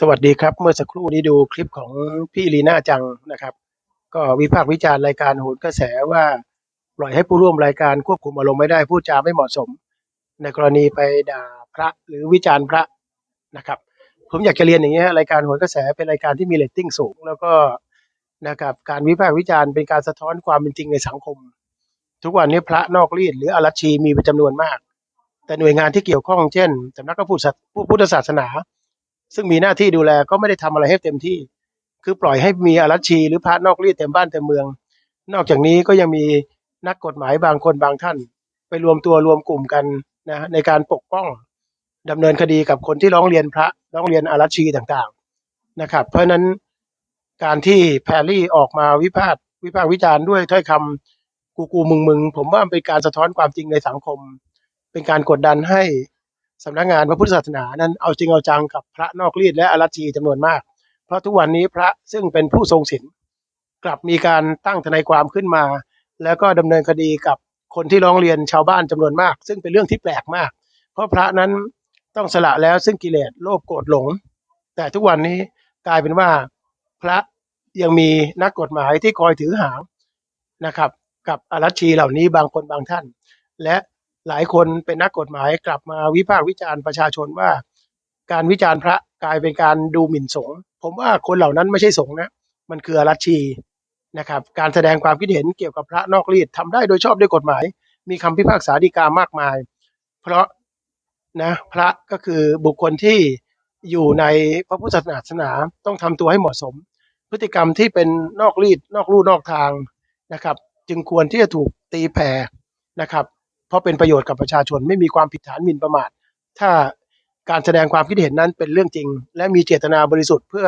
สวัสดีครับ เมื่อสักครู่นี้ดูคลิปของพี่ลีน่าจังนะครับ ก็วิพากษ์วิจารณ์รายการโหนกระแสว่าปล่อยให้ผู้ร่วมรายการควบคุมอารมณ์ไม่ได้พูดจาไม่เหมาะสม ในกรณีไปด่าพระหรือวิจารณ์พระนะครับ ผมอยากจะเรียนอย่างนี้ยรายการโหนกระแสเป็นรายการที่มีเรตติ้งสูง แล้วก็นะครับการวิพากษ์วิจารณ์เป็นการสะท้อนความเป็นจริงในสังคม ทุกวันนี้พระนอกรีดหรืออารัชชีมีเป็นจำนวนมาก แต่หน่วยงานที่เกี่ยวข้องเช่นสำนักพระพุทธศาสนา ซึ่งมีหน้าที่ดูแลก็ไม่ได้ทำอะไรให้เต็มที่ คือปล่อยให้มีอารัชชีหรือพระนอกรีดเต็มบ้านเต็มเมือง นอกจากนี้ก็ยังมีนักกฎหมายบางคนบางท่าน ไปรวมตัวรวมกลุ่มกันนะในการปกป้องดำเนินคดีกับคนที่ร้องเรียนพระร้องเรียนอารัชชีต่างๆนะครับ เพราะนั้นการที่แพรรี่ออกมาวิพากษ์วิพากษ์วิจารณ์ด้วยถ้อยคำกูกูมึงมึงผมว่าเป็นการสะท้อนความจริงในสังคม เป็นการกดดันให้ สำนักงานพระพุทธศาสนานั้นเอาจริงเอาจังกับพระนอกรีดและอรัชชีจำนวนมาก เพราะทุกวันนี้พระซึ่งเป็นผู้ทรงศีลกลับมีการตั้งทนายความขึ้นมา แล้วก็ดำเนินคดีกับคนที่ร้องเรียนชาวบ้านจำนวนมาก ซึ่งเป็นเรื่องที่แปลกมาก เพราะพระนั้นต้องสละแล้วซึ่งกิเลสโลภโกรธหลง แต่ทุกวันนี้กลายเป็นว่าพระยังมีนักกฎหมายที่คอยถือหางนะครับ กับอารัชีเหล่านี้บางคนบางท่าน และ หลายคนเป็นนักกฎหมายกลับมาวิพากษ์วิจารณ์ประชาชนว่า การวิจารณ์พระกลายเป็นการดูหมิ่นสงฆ์ผมว่าคนเหล่านั้นไม่ใช่สงฆ์นะมันคืออรัชชีนะครับ การแสดงความคิดเห็นเกี่ยวกับพระนอกรีดทำได้โดยชอบด้วยกฎหมาย มีคำพิพากษาฎีกามากมาย เพราะนะพระก็คือบุคคลที่อยู่ในพระพุทธศาสนาต้องทำตัวให้เหมาะสม พฤติกรรมที่เป็นนอกรีดนอกลู่นอกทางนะครับ จึงควรที่จะถูกตีแผ่นะครับ ราะเป็นประโยชน์กับประชาชนไม่มีความผิดฐานหมิ่นประมาท ถ้าการแสดงความคิดเห็นนั้นเป็นเรื่องจริง และมีเจตนาบริสุทธิ์เพื่อ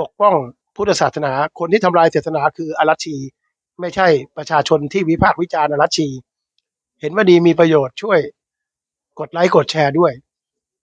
ปกป้องพุทธศาสนา คนที่ทำลายศาสนาคืออารัชชี ไม่ใช่ประชาชนที่วิพากษ์วิจารณ์อารัชชี เห็นว่าดีมีประโยชน์ช่วย กดไลค์กดแชร์ด้วย